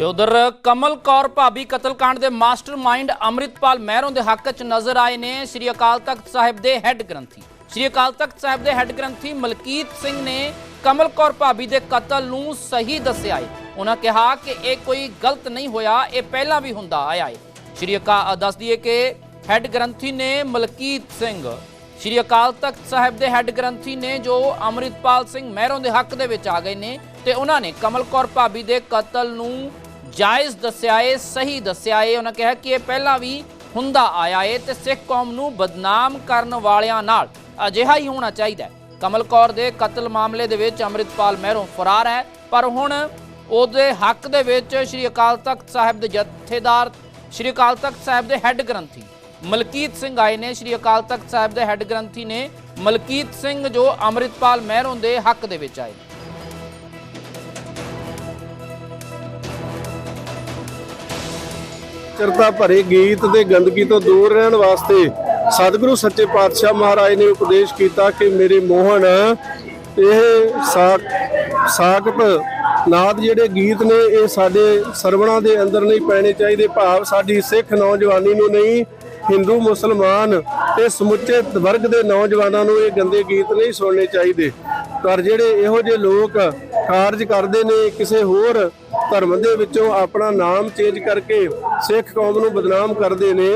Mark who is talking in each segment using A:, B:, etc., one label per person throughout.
A: ਤੇ ਉਧਰ ਕਮਲ ਕੌਰ ਭਾਬੀ ਕਤਲकांड ਦੇ ਮਾਸਟਰਮਾਈਂਡ ਅੰਮ੍ਰਿਤਪਾਲ ਮਹਿਰੋਂ ਦੇ ਹੱਕ 'ਚ ਨਜ਼ਰ ਆਏ ਨੇ ਸ੍ਰੀ ਅਕਾਲ ਤਖਤ ਸਾਹਿਬ ਦੇ ਹੈੱਡ ਗ੍ਰੰਥੀ। ਸ੍ਰੀ ਅਕਾਲ ਤਖਤ ਸਾਹਿਬ ਦੇ ਹੈੱਡ ਗ੍ਰੰਥੀ ਮਲਕੀਤ ਸਿੰਘ ਨੇ ਕਮਲ ਕੌਰ ਭਾਬੀ ਦੇ ਕਤਲ ਨੂੰ ਸਹੀ ਦੱਸਿਆ ਹੈ ਉਹਨਾਂ ਕਿਹਾ ਕਿ ਇਹ ਕੋਈ ਗਲਤ ਨਹੀਂ ਹੋਇਆ, ਇਹ ਪਹਿਲਾਂ ਵੀ ਹੁੰਦਾ ਆਇਆ ਹੈ ਸ੍ਰੀ ਅਕਾਲ ਦੱਸ ਦਈਏ ਕਿ ਹੈੱਡ ਗ੍ਰੰਥੀ ਨੇ ਮਲਕੀਤ ਸਿੰਘ, ਸ਼੍ਰੀ ਅਕਾਲ ਤਖਤ ਸਾਹਿਬ ਦੇ ਹੈੱਡ ਗ੍ਰੰਥੀ ਨੇ ਜੋ ਅੰਮ੍ਰਿਤਪਾਲ ਸਿੰਘ ਮਹਿਰੋਂ ਦੇ ਹੱਕ ਦੇ ਵਿੱਚ ਆ ਗਏ ਨੇ ਤੇ ਉਹਨਾਂ ਨੇ ਕਮਲ ਕੌਰ ਭਾਬੀ ਦੇ ਕਤਲ ਨੂੰ ਜਾਇਜ਼ ਦੱਸਿਆ ਏ ਸਹੀ ਦੱਸਿਆ ਏ ਉਹਨਾਂ ਕਿਹਾ ਕਿ ਇਹ ਪਹਿਲਾਂ ਵੀ ਹੁੰਦਾ ਆਇਆ ਏ ਤੇ ਸਿੱਖ ਕੌਮ ਨੂੰ ਬਦਨਾਮ ਕਰਨ ਵਾਲਿਆਂ ਨਾਲ ਅਜਿਹਾ ਹੀ ਹੋਣਾ ਚਾਹੀਦਾ ਹੈ। ਕਮਲ ਕੌਰ ਦੇ ਕਤਲ ਮਾਮਲੇ ਦੇ ਵਿੱਚ ਅੰਮ੍ਰਿਤਪਾਲ ਮਹਿਰੋਂ ਫਰਾਰ ਹੈ, ਪਰ ਹੁਣ ਉਹਦੇ ਹੱਕ ਦੇ ਵਿੱਚ ਸ਼੍ਰੀ ਅਕਾਲ ਤਖਤ ਸਾਹਿਬ ਦੇ ਜਥੇਦਾਰ, ਸ਼੍ਰੀ ਅਕਾਲ ਤਖਤ ਸਾਹਿਬ ਦੇ ਹੈੱਡ ਗ੍ਰੰਥੀ ਮਲਕੀਤ ਸਿੰਘ ਆਏ ਨੇ। ਸ਼੍ਰੀ ਅਕਾਲ ਤਖਤ ਸਾਹਿਬ ਦੇ ਹੈੱਡ ਗ੍ਰੰਥੀ ਨੇ ਮਲਕੀਤ ਸਿੰਘ ਜੋ ਅੰਮ੍ਰਿਤਪਾਲ ਮਹਿਰੋਂ ਦੇ ਹੱਕ ਦੇ ਵਿੱਚ ਆਏ ਨੇ।
B: ਚਰਤਾ ਭਰੇ ਗੀਤ ਤੇ ਗੰਦਗੀ ਤੋਂ ਦੂਰ ਰਹਿਣ ਵਾਸਤੇ ਸਤਿਗੁਰੂ ਸੱਚੇ ਪਾਤਸ਼ਾਹ ਮਹਾਰਾਜ ਨੇ ਉਪਦੇਸ਼ ਕੀਤਾ ਕਿ ਮੇਰੇ ਮੋਹਨ, ਇਹ ਸਾਕ ਸਾਕਪ ਨਾਦ ਜਿਹੜੇ ਗੀਤ ਨੇ, ਇਹ ਸਾਡੇ ਸਰਵਣਾ ਦੇ ਅੰਦਰ ਨਹੀਂ ਪੈਣੇ ਚਾਹੀਦੇ। ਭਾਵ ਸਾਡੀ ਸਿੱਖ ਨੌਜਵਾਨੀ ਨੂੰ ਨਹੀਂ, ਹਿੰਦੂ, ਮੁਸਲਮਾਨ ਤੇ ਸਮੁੱਚੇ ਵਰਗ ਦੇ ਨੌਜਵਾਨਾਂ ਨੂੰ ਇਹ ਗੰਦੇ ਗੀਤ ਨਹੀਂ ਸੁਣਨੇ ਚਾਹੀਦੇ। ਪਰ ਜਿਹੜੇ ਇਹੋ ਜਿਹੇ ਲੋਕ ਕਾਰਜ ਕਰਦੇ ਨੇ, ਕਿਸੇ ਹੋਰ ਧਰਮ ਦੇ ਵਿੱਚੋਂ ਆਪਣਾ ਨਾਮ ਚੇਂਜ ਕਰਕੇ ਸਿੱਖ ਕੌਮ ਨੂੰ ਬਦਨਾਮ ਕਰਦੇ ਨੇ।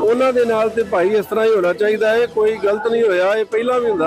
B: ਉਹਨਾਂ ਦੇ ਨਾਲ ਤੇ ਭਾਈ ਇਸ ਤਰ੍ਹਾਂ ਹੀ ਹੋਣਾ ਚਾਹੀਦਾ ਹੈ, ਕੋਈ ਗਲਤ ਨਹੀਂ ਹੋਇਆ, ਇਹ ਪਹਿਲਾਂ ਵੀ ਹੁੰਦਾ